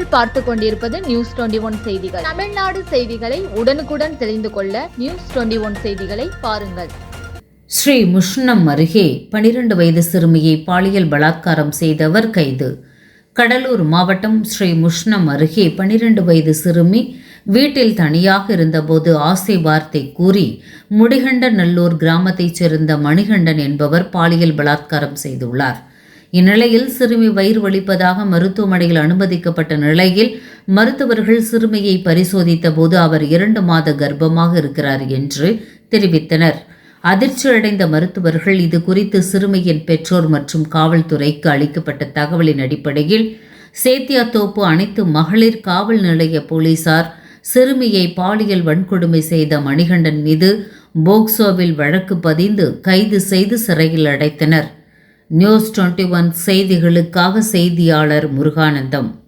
நீங்கள் பார்த்து கொண்டிருப்பது நியூஸ் டுவெண்டி ஒன் செய்திகள். தமிழ்நாடு செய்திகளை உடனுக்குடன் தெரிந்து கொள்ள நியூஸ் டுவெண்டி ஒன் செய்திகளை பாருங்கள். ஸ்ரீ முஷ்ணம் அருகே பனிரெண்டு வயது சிறுமியை பாலியல் பலாத்காரம் செய்தவர் கைது. கடலூர் மாவட்டம் ஸ்ரீ முஷ்ணம் அருகே பனிரெண்டு வயது சிறுமி வீட்டில் தனியாக இருந்தபோது ஆசை வார்த்தை கூறி முடிகண்ட நல்லூர் கிராமத்தைச் சேர்ந்த மணிகண்டன் என்பவர் பாலியல் பலாத்காரம் செய்துள்ளார். இந்நிலையில் சிறுமி வயிறு வலிப்பதாக மருத்துவமனையில் அனுமதிக்கப்பட்ட நிலையில் மருத்துவர்கள் சிறுமியை பரிசோதித்த போது அவர் இரண்டு மாத கர்ப்பமாக இருக்கிறார் என்று தெரிவித்தனர். அதிர்ச்சியடைந்த மருத்துவர்கள் இது குறித்து சிறுமியின் பெற்றோர் மற்றும் காவல்துறைக்கு அளிக்கப்பட்ட தகவலின் அடிப்படையில் சேத்தியாத்தோப்பு அனைத்து மகளிர் காவல் நிலைய போலீசார் சிறுமியை பாலியல் வன்கொடுமை செய்த மணிகண்டன் மீது போக்சோவில் வழக்கு பதிந்து கைது செய்து சிறையில் அடைத்தனர். நியூஸ் டுவெண்ட்டி ஒன் செய்திகளுக்காக செய்தியாளர் முருகானந்தம்.